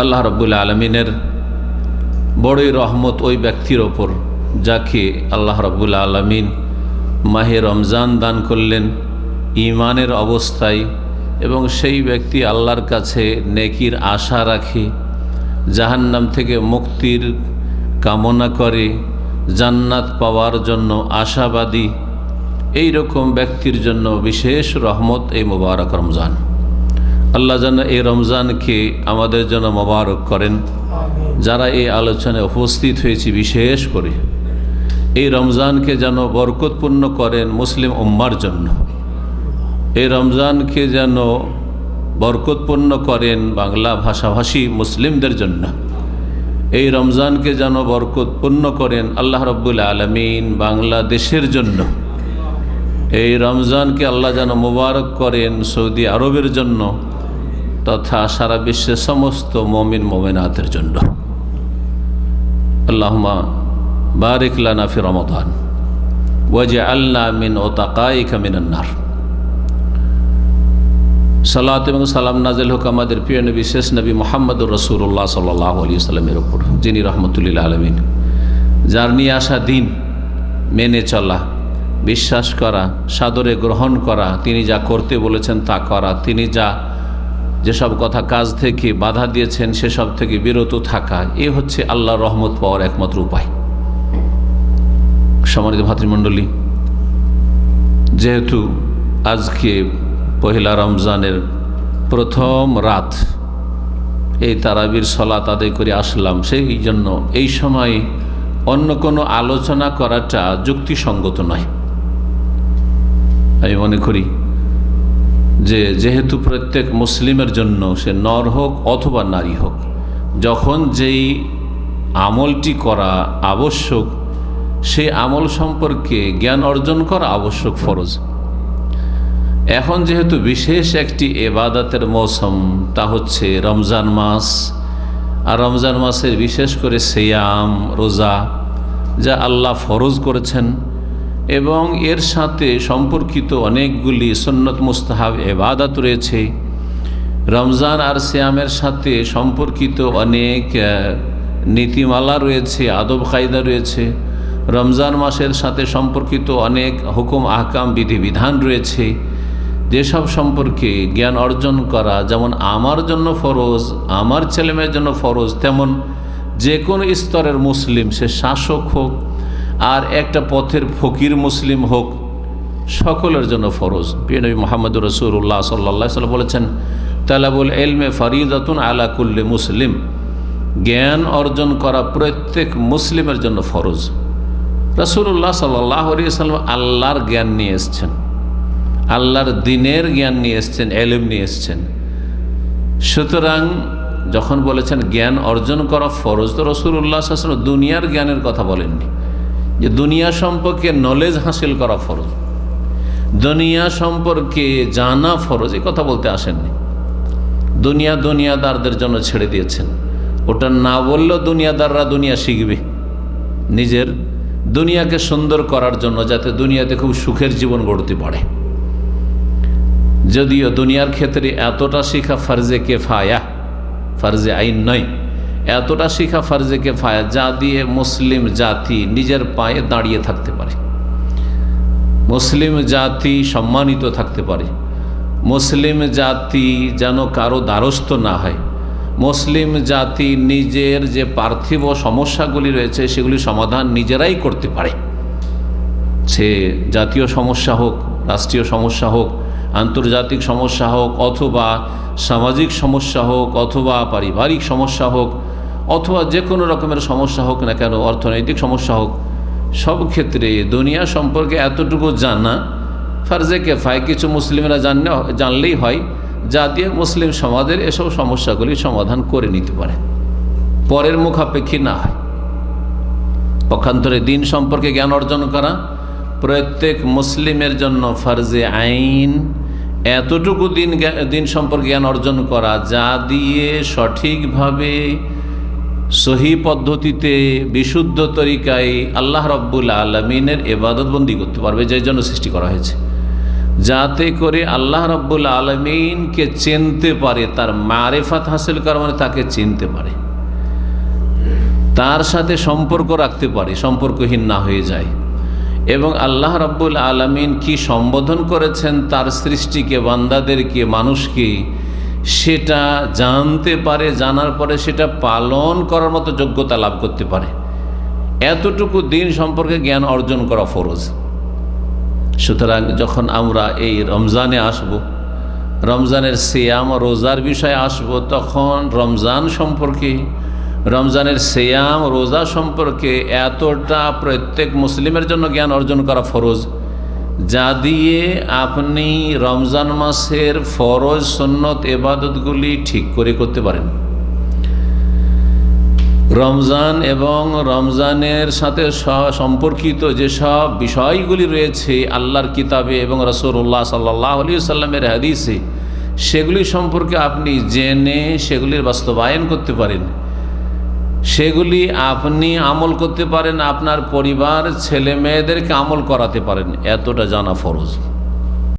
আল্লাহ রব্বুল আলমিনের বড়ই রহমত ওই ব্যক্তির ওপর, যাকে আল্লাহ রব্বুল আলমিন মাহে রমজান দান করলেন ইমানের অবস্থায় এবং সেই ব্যক্তি আল্লাহর কাছে নেকির আশা রাখে, জাহান্নাম থেকে মুক্তির কামনা করে, জান্নাত পাওয়ার জন্য আশাবাদী। এই রকম ব্যক্তির জন্য বিশেষ রহমত এই মোবারক রমজান। আল্লাহ যেন এই রমজানকে আমাদের জন্য মোবারক করেন। যারা এই আলোচনায় উপস্থিত হয়েছে, বিশেষ করে এই রমজানকে যেন বরকতপূর্ণ করেন মুসলিম উম্মার জন্য। এই রমজানকে যেন বরকতপূর্ণ করেন বাংলা ভাষাভাষী মুসলিমদের জন্য। এই রমজানকে যেন বরকতপূর্ণ করেন আল্লাহ রব্বুল আলমিন বাংলাদেশের জন্য। এই রমজানকে আল্লাহ যেন মোবারক করেন সৌদি আরবের জন্য। তথা সারা বিশ্বের সমস্ত মমিন মোমেনাতের জন্য। আল্লাহমা বারিক লানা ফি রমদান ওয়াজে আল্লাহ মিন ও তাকাইকা মিনান্নার সালাত এবং সালাম নাজেল হোক আমাদের প্রিয় নবী, শেষ নবী মোহাম্মদুর রসুল্লাহ সাল্লাহ আলী সাল্লামের ওপর যিনি রহমতুল্লাহ আলমিন। যার নিয়ে আসা দিন মেনে চলা, বিশ্বাস করা, সাদরে গ্রহণ করা, তিনি যা করতে বলেছেন তা করা, তিনি যা যেসব কথা কাজ থেকে বাধা দিয়েছেন, সেসব থেকে বিরত থাকা, এ হচ্ছে আল্লাহ রহমত পাওয়ার একমাত্র উপায়। সম্মানিত ভাতৃমণ্ডলী, যেহেতু আজকে পহিলা রমজানের প্রথম রাত, এই তারাবির সলাত আদায় করে আসলাম, সেই জন্য এই সময় অন্য কোনো আলোচনা করাটা যুক্তিসঙ্গত নয়। আমি মনে করি যে যেহেতু প্রত্যেক মুসলিমের জন্য সে নর হোক অথবা নারী হোক, যখন যেই আমলটি করা আবশ্যক সেই আমল সম্পর্কে জ্ঞান অর্জন করা আবশ্যক ফরজ। এখন যেহেতু বিশেষ একটি এবাদাতের মৌসুম, তা হচ্ছে রমজান মাস, আর রমজান মাসের বিশেষ করে সেয়াম, রোজা, যা আল্লাহ ফরজ করেছেন এবং এর সাথে সম্পর্কিত অনেকগুলি সন্নত মুস্তাহাব এবাদাত রয়েছে। রমজান আর শ্যামের সাথে সম্পর্কিত অনেক নীতিমালা রয়েছে, আদব কায়দা রয়েছে। রমজান মাসের সাথে সম্পর্কিত অনেক হুকুম, আহকাম, বিধিবিধান রয়েছে। যেসব সম্পর্কে জ্ঞান অর্জন করা, যেমন আমার জন্য ফরজ, আমার ছেলেমেয়ের জন্য ফরজ, তেমন যে কোনো স্তরের মুসলিম, সে শাসক হোক আর একটা পথের ফকির মুসলিম হোক, সকলের জন্য ফরজ। পিনবী মোহাম্মদ রসুল্লাহ সাল্লা সাল্লাম বলেছেন, তালাবুল এলমে ফরিদাতুন আলা কুল্লে মুসলিম। জ্ঞান অর্জন করা প্রত্যেক মুসলিমের জন্য ফরজ। রসুল্লাহ সাল্লাহ সাল্লাম আল্লাহর জ্ঞান নিয়ে এসছেন। আল্লাহর দিনের জ্ঞান নিয়ে এসছেন, এলেম নিয়ে এসছেন। সুতরাং যখন বলেছেন জ্ঞান অর্জন করা ফরজ, তো রসুল্লাহ আসলাম দুনিয়ার জ্ঞানের কথা বলেননি। যে দুনিয়া সম্পর্কে নলেজ হাসিল করা ফরজ। দুনিয়া সম্পর্কে জানা ফরজ, এই কথা বলতে আসেননি। দুনিয়া দুনিয়াদারদের জন্য ছেড়ে দিয়েছেন। ওটা না বললেও দুনিয়াদাররা দুনিয়া শিখবে। নিজের দুনিয়াকে সুন্দর করার জন্য যাতে দুনিয়াতে খুব সুখের জীবন গড়তে পারে। যদিও দুনিয়ার ক্ষেত্রে এতটা শিখা ফার্জে কে ফায়া ফার্জে আইন নয়। এতটা শিখা ফার্জে কে ফায়া যা দিয়ে মুসলিম জাতি নিজের পায়ে দাঁড়িয়ে থাকতে পারে। মুসলিম জাতি সম্মানিত থাকতে পারে। মুসলিম জাতি যেন কারও দ্বারস্থ না হয়। মুসলিম জাতি নিজের যে পার্থিব সমস্যাগুলি রয়েছে, সেগুলি সমাধান নিজেরাই করতে পারে। সে জাতীয় সমস্যা হোক, রাষ্ট্রীয় সমস্যা হোক, আন্তর্জাতিক সমস্যা হোক, অথবা সামাজিক সমস্যা হোক, অথবা পারিবারিক সমস্যা হোক অথবা যে কোনো রকমের সমস্যা হোক না কেন, অর্থনৈতিক সমস্যা হোক, সব ক্ষেত্রে দুনিয়া সম্পর্কে এতটুকু জানা, ফার্জে কেফায় কিছু মুসলিমরা জানলে, জানলেই হয় যা দিয়ে মুসলিম সমাজের এসব সমস্যাগুলি সমাধান করে নিতে পারে। পরের মুখাপেক্ষী না হয়। পক্ষান্তরে দিন সম্পর্কে জ্ঞান অর্জন করা, প্রত্যেক মুসলিমের জন্য ফার্জে আইন, এতটুকু দিন দিন সম্পর্কে জ্ঞান অর্জন করা, যা দিয়ে সঠিকভাবে সহি পদ্ধতিতে বিশুদ্ধ তরিকায় আল্লাহ রব্বুল আলমিনের এবাদতবন্দি করতে পারবে, যে জন্য সৃষ্টি করা হয়েছে। যাতে করে আল্লাহ রব্বুল আলমিনকে চিনতে পারে, তার মারেফাত হাসিল করা মানে তাকে চিনতে পারে। তার সাথে সম্পর্ক রাখতে পারে, সম্পর্কহীন না হয়ে যায়। এবং আল্লাহ রাব্বুল আলমিন কি সম্বোধন করেছেন, তার সৃষ্টিকে, বান্দাদেরকে, মানুষকে সেটা জানতে পারে, জানার পরে সেটা পালন করার মতো যোগ্যতা লাভ করতে পারে। এতটুকু দিন সম্পর্কে জ্ঞান অর্জন করা ফরজ। সুতরাং যখন আমরা এই রমজানে আসব, রমজানের সিয়াম রোজার বিষয়ে আসব, তখন রমজান সম্পর্কে, রমজানের সিয়াম রোজা সম্পর্কে এতটা প্রত্যেক মুসলিমের জন্য জ্ঞান অর্জন করা ফরজ। যা দিয়ে আপনি রমজান মাসের ফরজ, সন্নত, এবাদতগুলি ঠিক করে করতে পারেন। রমজান এবং রমজানের সাথে সম্পর্কিত যেসব বিষয়গুলি রয়েছে আল্লাহর কিতাবে এবং রসুল্লাহ সাল্লাহ আলী সাল্লামের হাদিসে, সেগুলি সম্পর্কে আপনি জেনে সেগুলির বাস্তবায়ন করতে পারেন। সেগুলি আপনি আমল করতে পারেন, আপনার পরিবার, ছেলে মেয়েদেরকে আমল করাতে পারেন। এতটা জানা ফরজ।